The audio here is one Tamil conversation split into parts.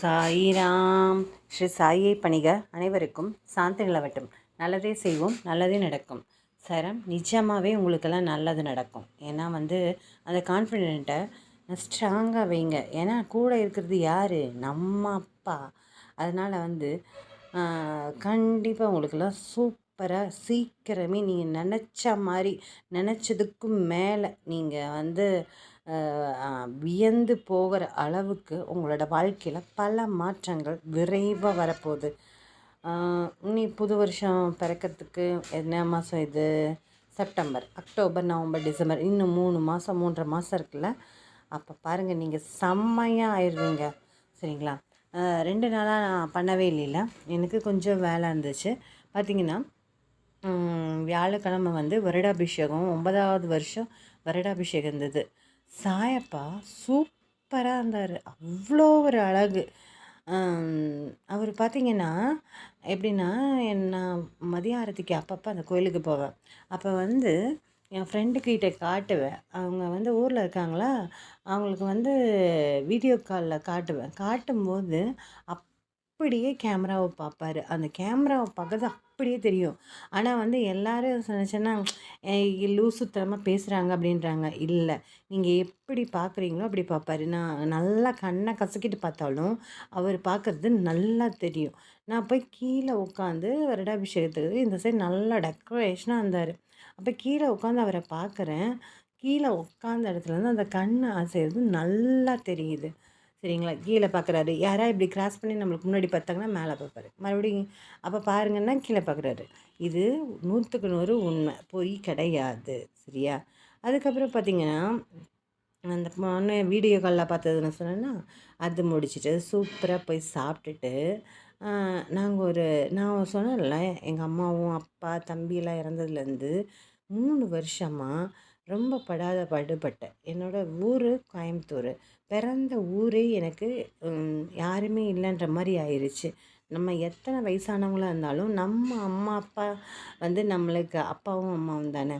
சாயிராம். ஸ்ரீ சாயை பணிக அனைவருக்கும் சாந்தி நிலவட்டும். நல்லதே செய்வோம் நல்லதே நடக்கும். சரம் நிஜமாகவே உங்களுக்கெல்லாம் நல்லது நடக்கும். ஏன்னா வந்து அந்த கான்ஃபிடென்ட்டை ஸ்ட்ராங்காக வைங்க. ஏன்னா கூட இருக்கிறது யார்? நம்ம அப்பா. அதனால் வந்து கண்டிப்பாக உங்களுக்கெல்லாம் சூப்பராக சீக்கிரமே நீங்கள் நினச்ச மாதிரி நினச்சதுக்கும் மேலே நீங்கள் வந்து வியந்து போகிற அளவுக்கு உங்களோட வாழ்க்கையில் பல மாற்றங்கள் விரைவாக வரப்போகுது. இனி புது வருஷம் பிறக்கிறதுக்கு என்ன மாதம் இது? September October November December. இன்னும் மூணு மாதம் மூன்றரை மாதம் இருக்குல்ல? அப்போ பாருங்கள் நீங்கள் செம்மையாக ஆயிடுவீங்க. சரிங்களா? ரெண்டு நாளாக நான் பண்ணவே இல்லைல்ல. எனக்கு கொஞ்சம் வேலை இருந்துச்சு. பார்த்திங்கன்னா வியாழக்கிழமை வந்து வருடாபிஷேகம். ஒன்பதாவது வருஷம் வருடாபிஷேகம் இருந்தது. சாயப்பா சூப்பராக இருந்தார். அவ்வளோ ஒரு அழகு. அவர் பார்த்திங்கன்னா எப்படின்னா நான் மதிய ஆரத்திக்கு அப்பப்போ அந்த கோயிலுக்கு போவேன். அப்போ வந்து என் ஃப்ரெண்டுக்கிட்ட காட்டுவேன். அவங்க வந்து ஊரில் இருக்காங்களா? அவங்களுக்கு வந்து வீடியோ காலில் காட்டுவேன். காட்டும்போது அப் அப்படியே கேமராவை பார்ப்பாரு அந்த கேமராவை பார்க்கறது அப்படியே தெரியும். ஆனால் வந்து எல்லோரும் நினச்சேன்னா லூசுத்தனமாக பேசுகிறாங்க அப்படின்றாங்க. இல்லை. நீங்கள் எப்படி பார்க்குறீங்களோ அப்படி பார்ப்பாரு நான் நல்லா கண்ணை கசக்கிட்டு பார்த்தாலும் அவர் பார்க்குறது நல்லா தெரியும். நான் போய் கீழே உட்காந்து வருடாபிஷேகத்துக்கு இந்த சைடு நல்லா டெக்கரேஷனாக இருந்தார். அப்போ கீழே உட்காந்து அவரை பார்க்குறேன் கீழே உட்காந்த இடத்துலேருந்து அந்த கண் அசைகிறது நல்லா தெரியுது. சரிங்களா? கீழே பார்க்குறாரு யாராவது இப்படி கிராஸ் பண்ணி நம்மளுக்கு முன்னாடி பார்த்தாங்கன்னா மேலே பார்ப்பாரு. மறுபடியும் அப்போ பாருங்கன்னா கீழே பார்க்குறாரு இது நூற்றுக்கு நூறு உண்மை. பொய் கிடையாது. சரியா? அதுக்கப்புறம் பார்த்திங்கன்னா அந்த பொண்ணு வீடியோ காலில் பார்த்ததுன்னு சொன்னேன்னா அது முடிச்சுட்டு சூப்பராக போய் சாப்பிட்டுட்டு நாங்கள் ஒரு நான் சொன்னேன்ல எங்கள் அம்மாவும் அப்பா தம்பியெல்லாம் இறந்ததுலேருந்து மூணு வருஷமாக ரொம்ப படாத பாடுபட்டேன். என்னோடய ஊர் கோயம்புத்தூர். பிறந்த ஊரே எனக்கு யாருமே இல்லைன்ற மாதிரி ஆயிடுச்சு நம்ம எத்தனை வயசானவங்களாக இருந்தாலும் நம்ம அம்மா அப்பா வந்து நம்மளுக்கு அப்பாவும் அம்மாவும் தானே.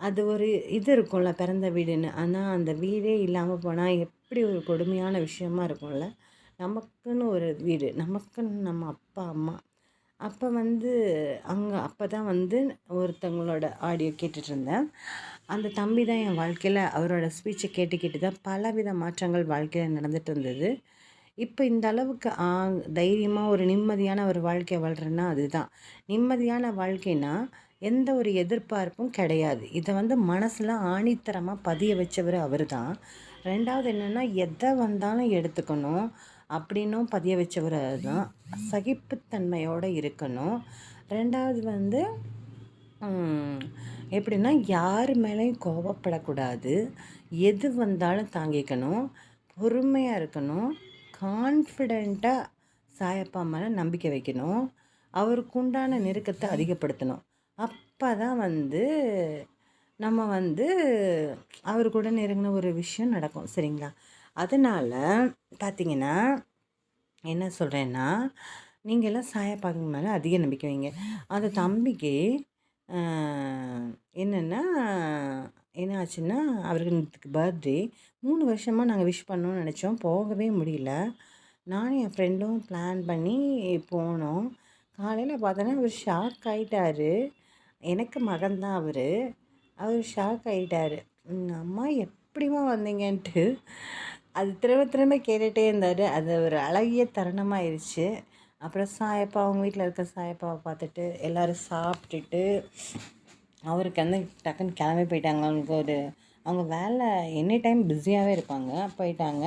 அது ஒரு இது இருக்கும்ல பிறந்த வீடுன்னு. ஆனால் அந்த வீடே இல்லாமல் போனால் எப்படி ஒரு கொடுமையான விஷயமா இருக்கும்ல. நமக்குன்னு ஒரு வீடு நமக்குன்னு நம்ம அப்பா அம்மா. அப்போ வந்து அங்கே அப்போ தான் வந்து ஒருத்தவங்களோட ஆடியோ கேட்டுட்ருந்தேன் அந்த தம்பி தான் என் வாழ்க்கையில் அவரோட ஸ்பீச்சை கேட்டுக்கிட்டு தான் பலவித மாற்றங்கள் வாழ்க்கையில் நடந்துகிட்டு இருந்தது. இப்போ இந்த அளவுக்கு தைரியமாக ஒரு நிம்மதியான ஒரு வாழ்க்கை வாழ்கிறேன்னா அதுதான். நிம்மதியான வாழ்க்கைனா எந்த ஒரு எதிர்பார்ப்பும் கிடையாது. இதை வந்து மனசில் ஆணித்தரமாக பதிய வச்சவர் அவர் தான் ரெண்டாவது என்னென்னா எதை வந்தாலும் எடுத்துக்கணும் அப்படின்னும் பதிய வச்சவர் தான் சகிப்புத்தன்மையோடு இருக்கணும். ரெண்டாவது வந்து எப்படின்னா யார் மேலேயும் கோபப்படக்கூடாது எது வந்தாலும் தாங்கிக்கணும். பொறுமையாக இருக்கணும். கான்ஃபிடெண்ட்டாக சாயப்பா மேலே நம்பிக்கை வைக்கணும். அவருக்கு உண்டான நெருக்கத்தை அதிகப்படுத்தணும். அப்போ தான் வந்து நம்ம வந்து அவர் கூட நெருங்கின ஒரு விஷயம் நடக்கும். சரிங்களா? அதனால் பார்த்தீங்கன்னா என்ன சொல்கிறேன்னா நீங்கள்லாம் சாயப்பாங்க மேலே அதிக நம்பிக்கை வைங்க. அந்த தம்பிக்கு என்னென்னா என்ன ஆச்சுன்னா அவர்களுக்கு பர்த்டே மூணு வருஷமாக நாங்கள் விஷ் பண்ணோன்னு நினச்சோம். போகவே முடியல. நானும் என் ஃப்ரெண்டும் பிளான் பண்ணி போனோம். காலையில் பார்த்தோன்னா அவர் ஷாக் ஆகிட்டார் எனக்கு மகன்தான் அவர். அவர் ஷாக் ஆகிட்டார் அம்மா எப்படிமா வந்தீங்கன்ட்டு? அது திரும்ப திரும்ப கேட்டுகிட்டே இருந்தார். அது ஒரு அழகிய தருணமாயிருச்சு. அப்புறம் சாயப்பா அவங்க வீட்டில் இருக்க சாயப்பாவை பார்த்துட்டு எல்லோரும் சாப்பிட்டுட்டு அவருக்கு வந்து டக்குன்னு கிளம்பி போயிட்டாங்க அவங்களுக்கு ஒரு அவங்க வேலை எனி டைம் பிஸியாகவே இருப்பாங்க. போயிட்டாங்க.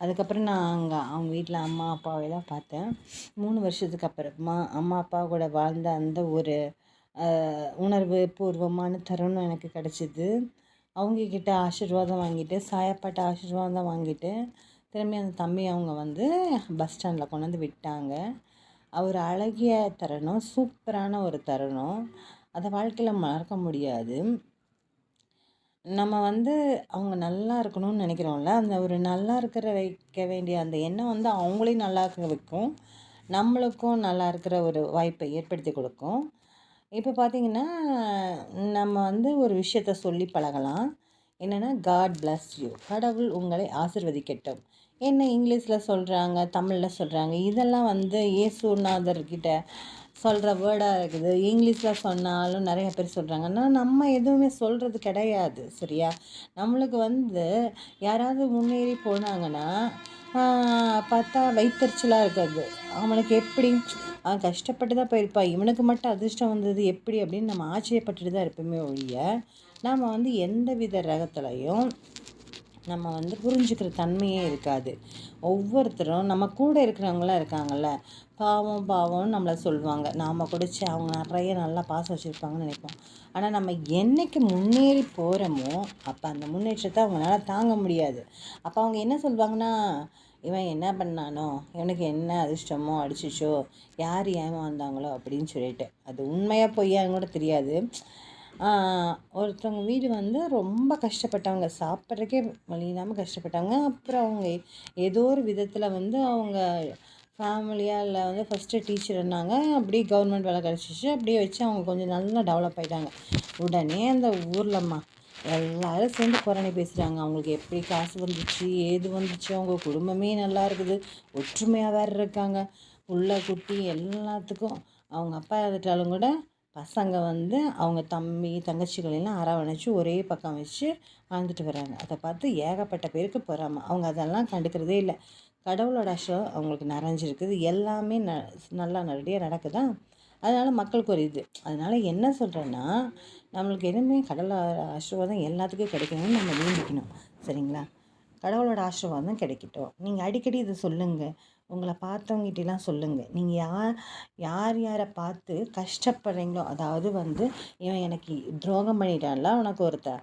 அதுக்கப்புறம் நான் அங்கே அவங்க வீட்டில் அம்மா அப்பாவையெல்லாம் பார்த்தேன். மூணு வருஷத்துக்கு அப்புறமா அம்மா அப்பா கூட வாழ்ந்த அந்த ஒரு உணர்வு பூர்வமான தருணம் எனக்கு கிடச்சிது. அவங்கக்கிட்ட ஆசீர்வாதம் வாங்கிட்டு சாயப்பாட்ட ஆசீர்வாதம் வாங்கிட்டு திரும்பி அந்த தம்பி அவங்க வந்து பஸ் ஸ்டாண்டில் கொண்டு வந்து விட்டாங்க. அவர் அழகிய தருணம் சூப்பரான ஒரு தருணம். அதை வாழ்க்கையில் மறக்க முடியாது. நம்ம வந்து அவங்க நல்லா இருக்கணும்னு நினைக்கிறோம்ல. அந்த ஒரு நல்லா இருக்கிற வைக்க வேண்டிய அந்த எண்ணம் வந்து அவங்களையும் நல்லா இருக்க வைக்கும். நம்மளுக்கும் நல்லா இருக்கிற ஒரு வாய்ப்பை ஏற்படுத்தி கொடுக்கும். இப்போ பார்த்திங்கன்னா நம்ம வந்து ஒரு விஷயத்த சொல்லி பழகலாம். என்னென்னா காட் பிளஸ் யூ கடவுள் உங்களை ஆசிர்வதிக்கட்டும். என்ன இங்கிலீஷில் சொல்கிறாங்க தமிழில் சொல்கிறாங்க இதெல்லாம் வந்து இயேசுநாதர்கிட்ட சொல்கிற வேர்டாக இருக்குது. இங்கிலீஷில் சொன்னாலும் நிறைய பேர் சொல்கிறாங்க ஆனால் நம்ம எதுவுமே சொல்கிறது கிடையாது சரியா? நம்மளுக்கு வந்து யாராவது முன்னேறி போனாங்கன்னா பார்த்தா வைத்தறிச்சலாக இருக்காது. அவனுக்கு எப்படி? அவன் கஷ்டப்பட்டு தான் போயிருப்பான். இவனுக்கு மட்டும் அதிர்ஷ்டம் வந்தது எப்படி அப்படின்னு நம்ம ஆச்சரியப்பட்டுட்டு தான் இருப்போமே ஒழிய நாம் வந்து எந்த வித ரகத்துலையும் நம்ம வந்து புரிஞ்சுக்கிற தன்மையே இருக்காது. ஒவ்வொருத்தரும் நம்ம கூட இருக்கிறவங்களாம் இருக்காங்கல்ல பாவம் பாவம்னு நம்மளை சொல்லுவாங்க. நாம் குடிச்சு அவங்க நிறைய நல்லா பாசம் வச்சுருப்பாங்கன்னு நினைப்போம். ஆனால் நம்ம என்னைக்கு முன்னேறி போகிறோமோ அப்போ அந்த முன்னேற்றத்தை அவங்களால தாங்க முடியாது. அப்போ அவங்க என்ன சொல்லுவாங்கன்னா இவன் என்ன பண்ணானோ இவனுக்கு என்ன அதிர்ஷ்டமோ அடிச்சிச்சோ யார் ஏமாந்தாங்களோ? அப்படின்னு சொல்லிட்டு. அது உண்மையாக பொய்யான்னு கூட தெரியாது. ஒருத்தவங்க வீடு வந்து ரொம்ப கஷ்டப்பட்டவங்க சாப்பிட்றதுக்கே வழி இல்லாமல் கஷ்டப்பட்டாங்க. அப்புறம் அவங்க ஏதோ ஒரு விதத்தில் வந்து அவங்க ஃபேமிலியாக இல்லை வந்து ஃபஸ்ட்டு டீச்சர் இருந்தாங்க அப்படியே கவர்மெண்ட் வேலை கிடச்சிச்சு. அப்படியே வச்சு அவங்க கொஞ்சம் நல்லா டெவலப் ஆயிட்டாங்க. உடனே அந்த ஊர்லம்மா எல்லோரும் சேர்ந்து புரணி பேசுகிறாங்க அவங்களுக்கு எப்படி காசு வந்துச்சு ஏது வந்துச்சு அவங்க குடும்பமே நல்லா இருக்குது ஒற்றுமையாக வேறு இருக்காங்க. உள்ள குட்டி எல்லாத்துக்கும் அவங்க அப்பா இறந்துட்டாலும் கூட பசங்க வந்து அவங்க தம்பி தங்கச்சிகளெல்லாம் அரவணைச்சு ஒரே பக்கம் வச்சு வாழ்ந்துட்டு வராங்க. அதை பார்த்து ஏகப்பட்ட பேருக்கு பொறாம. அவங்க அதெல்லாம் கண்டுக்கிறதே இல்லை. கடவுளோட அஷ்டம் அவங்களுக்கு நிறைஞ்சிருக்குது. எல்லாமே ந நல்லா நல்லபடியாக நடக்குதா? அதனால் மக்களுக்கு ஒரு இது. அதனால் என்ன சொல்கிறேன்னா நம்மளுக்கு எதுவுமே கடவுளோட ஆசீர்வாதம் எல்லாத்துக்கும் கிடைக்கணும்னு நம்ம வேண்டிக்கணும். சரிங்களா? கடவுளோட ஆசீர்வாதம் கிடைக்கட்டும். நீங்கள் அடிக்கடி இதை சொல்லுங்கள் உங்களை பார்த்தவங்ககிட்டலாம் சொல்லுங்கள் நீங்கள் யார் யார் யாரை பார்த்து கஷ்டப்படுறீங்களோ அதாவது வந்து இவன் எனக்கு துரோகம் பண்ணிட்டான்ல உனக்கு ஒருத்தன்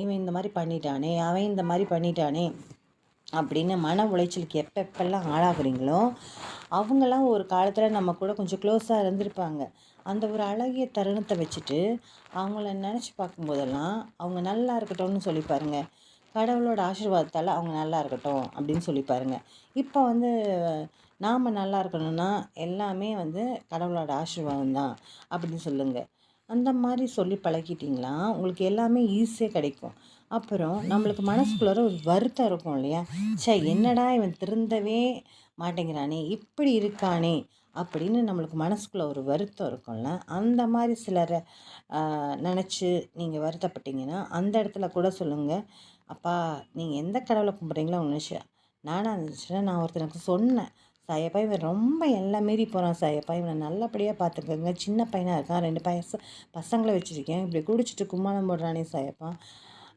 இவன் இந்த மாதிரி பண்ணிட்டானே அவன் இந்த மாதிரி பண்ணிட்டானே அப்படின்னு மன உளைச்சலுக்கு எப்போ எப்பெல்லாம் ஆளாகிறீங்களோ அவங்களாம் ஒரு காலத்தில் நம்ம கூட கொஞ்சம் க்ளோஸாக இருந்திருப்பாங்க. அந்த ஒரு அழகிய தருணத்தை வச்சுட்டு அவங்கள நினச்சி பார்க்கும்போதெல்லாம் அவங்க நல்லா இருக்கட்டும்னு சொல்லி பாருங்கள் கடவுளோட ஆசீர்வாதத்தால் அவங்க நல்லா இருக்கட்டும் அப்படின்னு சொல்லி பாருங்க. இப்போ வந்து நாம் நல்லா இருக்கணும்னா எல்லாமே வந்து கடவுளோட ஆசீர்வாதம் தான் அப்படின்னு சொல்லுங்கள் அந்த மாதிரி சொல்லி பழகிட்டிங்களா? உங்களுக்கு எல்லாமே ஈஸியாக கிடைக்கும். அப்புறம் நம்மளுக்கு மனசுக்குள்ளார ஒரு வருத்தம் இருக்கும் இல்லையா? ச்சே என்னடா இவன் திருந்தவே மாட்டேங்கிறானே இப்படி இருக்கானே அப்படின்னு நம்மளுக்கு மனசுக்குள்ள ஒரு வருத்தம் இருக்கும்ல? அந்த மாதிரி சிலரை நினச்சி நீங்கள் வருத்தப்பட்டீங்கன்னா அந்த இடத்துல கூட சொல்லுங்கள் அப்பா நீங்கள் எந்த கடவுளை கும்பிட்றீங்களோ ஒன்று நானாக இருந்துச்சுன்னா நான் ஒருத்தனுக்கு சொன்னேன் சாயப்பா இவன் ரொம்ப எல்லாம் மீறி போகிறான் சாயப்பா இவனை நல்லபடியாக பார்த்துக்கோங்க சின்ன பையனாக இருக்கான் ரெண்டு பையச பசங்களை வச்சுருக்கேன் இப்படி குடிச்சிட்டு கும்மாளம் போடுறானே சாயப்பா.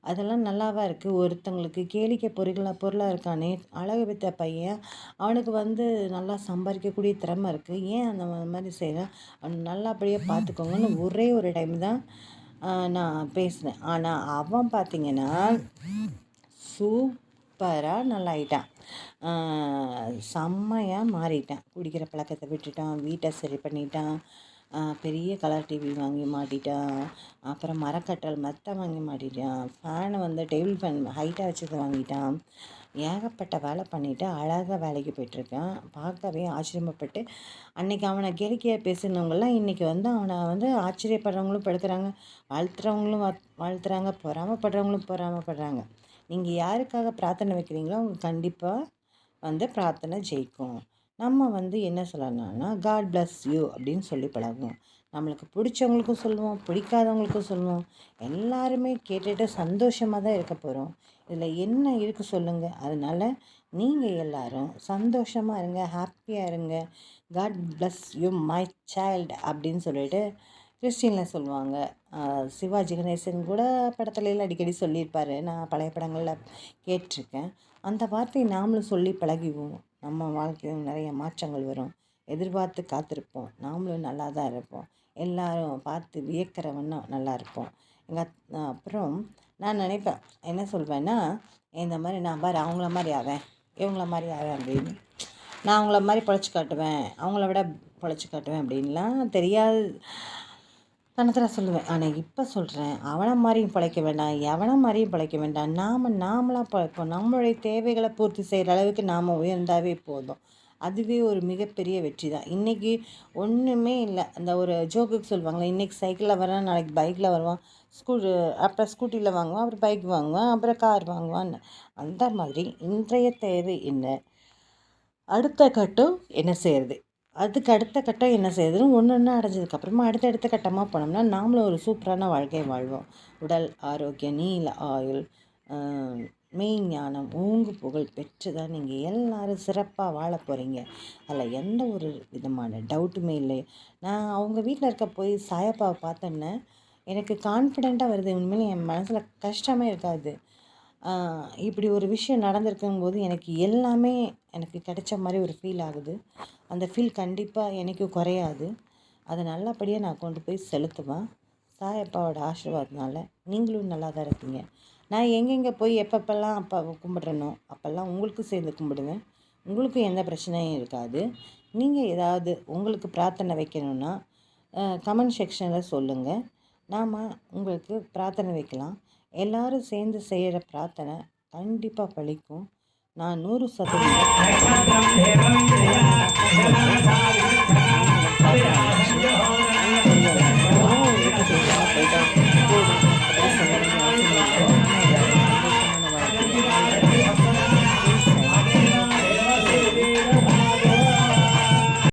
அதெல்லாம் நல்லாவா இருக்குது ஒருத்தங்களுக்கு கேளிக்கை பொருளாக பொருளாக இருக்கானே அழகு வித்த பையன் அவனுக்கு வந்து நல்லா சம்பாதிக்கக்கூடிய திறமை இருக்குது ஏன் அந்த மாதிரி செய்கிறான் அவன் நல்லபடியாக பார்த்துக்கோங்கன்னு ஒரே ஒரு டைம் தான் நான் பேசினேன். ஆனால் அவன் பார்த்திங்கன்னா சூப்பராக நல்லாயிட்டான். செம்மையாக மாறிட்டான். குடிக்கிற பழக்கத்தை விட்டுட்டான். வீட்டை சரி பண்ணிட்டான். பெரிய கலர் டிவி வாங்கி மாட்டிட்டான். அப்புறம் மரக்கட்டல் மெத்தை வாங்கி மாட்டிட்டான். ஃபேனை வந்து டேபிள் ஃபேன் ஹைட்டாக வச்சதை வாங்கிட்டான். ஏகப்பட்ட வேலை பண்ணிவிட்டு அழகாக வேலைக்கு போயிட்டுருக்கான். பார்க்கவே ஆச்சரியப்பட்டு அன்றைக்கி அவனை கேளிக்கையாக பேசினவங்களாம் இன்றைக்கி வந்து அவனை வந்து ஆச்சரியப்படுறவங்களும் படுக்கிறாங்க வாழ்த்துறவங்களும் வாழ்த்துறாங்க பொறாமப்படுறவங்களும் பொறாமப்படுறாங்க. நீங்கள் யாருக்காக பிரார்த்தனை வைக்கிறீங்களோ அவங்க கண்டிப்பாக வந்து பிரார்த்தனை ஜெயிக்கும். நம்ம வந்து என்ன சொல்லலாம்னா காட் பிளஸ் யூ அப்படின்னு சொல்லி பழகுவோம். நம்மளுக்கு பிடிச்சவங்களுக்கும் சொல்லுவோம் பிடிக்காதவங்களுக்கும் சொல்லுவோம். எல்லாருமே கேட்டுட்டு சந்தோஷமாக தான் இருக்க போகிறோம் இதில் என்ன இருக்குது சொல்லுங்கள் அதனால் நீங்கள் எல்லாரும் சந்தோஷமாக இருங்க ஹாப்பியாக இருங்க. God bless you my child அப்படின்னு சொல்லிட்டு கிறிஸ்டினில் சொல்லுவாங்க. சிவாஜி கணேசன் கூட படத்துலலாம் அடிக்கடி சொல்லியிருப்பார். நான் பழைய படங்களில் கேட்டிருக்கேன். அந்த வார்த்தையை நாமளும் சொல்லி பழகிவோம். நம்ம வாழ்க்கையில் நிறைய மாற்றங்கள் வரும். எதிர்பார்த்து காத்திருப்போம். நாமளும் நல்லா தான் இருப்போம். எல்லாரும் பார்த்து வியக்கிற வண்ணம் நல்லா இருப்போம். எங்கள் அப்புறம் நான் நினைப்பேன் என்ன சொல்வேன்னா இந்த மாதிரி நான் பாரு அவங்கள மாதிரி ஆவேன் இவங்கள மாதிரி ஆவேன் அப்படின்னு. நான் அவங்கள மாதிரி பொழைச்சி காட்டுவேன் அவங்கள விட பொழைச்சி காட்டுவேன் அப்படின்லாம் தெரியாது தனத்தில் சொல்லுவேன். ஆனால் இப்போ சொல்கிறேன் அவனை மாதிரியும் பிழைக்க வேண்டாம் எவனை மாதிரியும் பிழைக்க வேண்டாம். நாம் நாமளாக பிழைப்போம். நம்மளுடைய தேவைகளை பூர்த்தி செய்கிற அளவுக்கு நாம் உயர்ந்தாவே போதும். அதுவே ஒரு மிகப்பெரிய வெற்றி தான் இன்றைக்கி ஒன்றுமே இல்லை. அந்த ஒரு ஜோக்குக்கு சொல்லுவாங்களே இன்றைக்கி சைக்கிளில் வரான் நாளைக்கு பைக்கில் வருவான். ஸ்கூ அப்புறம் ஸ்கூட்டியில் வாங்குவான் அப்புறம் பைக் வாங்குவான் அப்புறம் கார் வாங்குவான்னு அந்த மாதிரி இன்றைய தேவை என்ன? அடுத்த கட்டம் என்ன செய்கிறது அதுக்கு அடுத்த கட்டம் என்ன செய்யுதுன்னு ஒன்று ஒன்று அடைஞ்சதுக்கப்புறமா அடுத்த அடுத்த கட்டமாக போனோம்னா நாமளும் ஒரு சூப்பரான வாழ்க்கையை வாழ்வோம். உடல் ஆரோக்கியம் நீல ஆயுள் மெய்ஞானம் மெய் ஞானம் ஊங்கு புகழ் பெற்று தான் நீங்கள் எல்லாரும் சிறப்பாக வாழ போகிறீங்க அதில் எந்த ஒரு விதமான டவுட்டுமே இல்லை நான் அவங்க வீட்டில் இருக்க போய் சாயப்பாவை பார்த்தோன்னே எனக்கு கான்ஃபிடெண்ட்டாக வருது. உண்மையிலே என் மனசில் கஷ்டமே இருக்காது. இப்படி ஒரு விஷயம் நடந்திருக்கும்போது எனக்கு எல்லாமே எனக்கு கிடைச்ச மாதிரி ஒரு ஃபீல் ஆகுது. அந்த ஃபீல் கண்டிப்பாக எனக்கு குறையாது. அதை நல்லபடியாக நான் கொண்டு போய் செலுத்துவேன். சாயப்பாவோட ஆசீர்வாதனால நீங்களும் நல்லா தான் இருப்பீங்க. நான் எங்கெங்கே போய் எப்பப்பெல்லாம் அப்போ கும்பிட்றனோ அப்போல்லாம் உங்களுக்கும் சேர்ந்து கும்பிடுங்க உங்களுக்கும் எந்த பிரச்சனையும் இருக்காது. நீங்கள் ஏதாவது உங்களுக்கு பிரார்த்தனை வைக்கணும்னா கமெண்ட் செக்ஷனில் சொல்லுங்கள் நாம் உங்களுக்கு பிரார்த்தனை வைக்கலாம். எல்லோரும் சேர்ந்து செய்கிற பிரார்த்தனை கண்டிப்பாக பழிக்கும் நான் நூறு சதவீதம்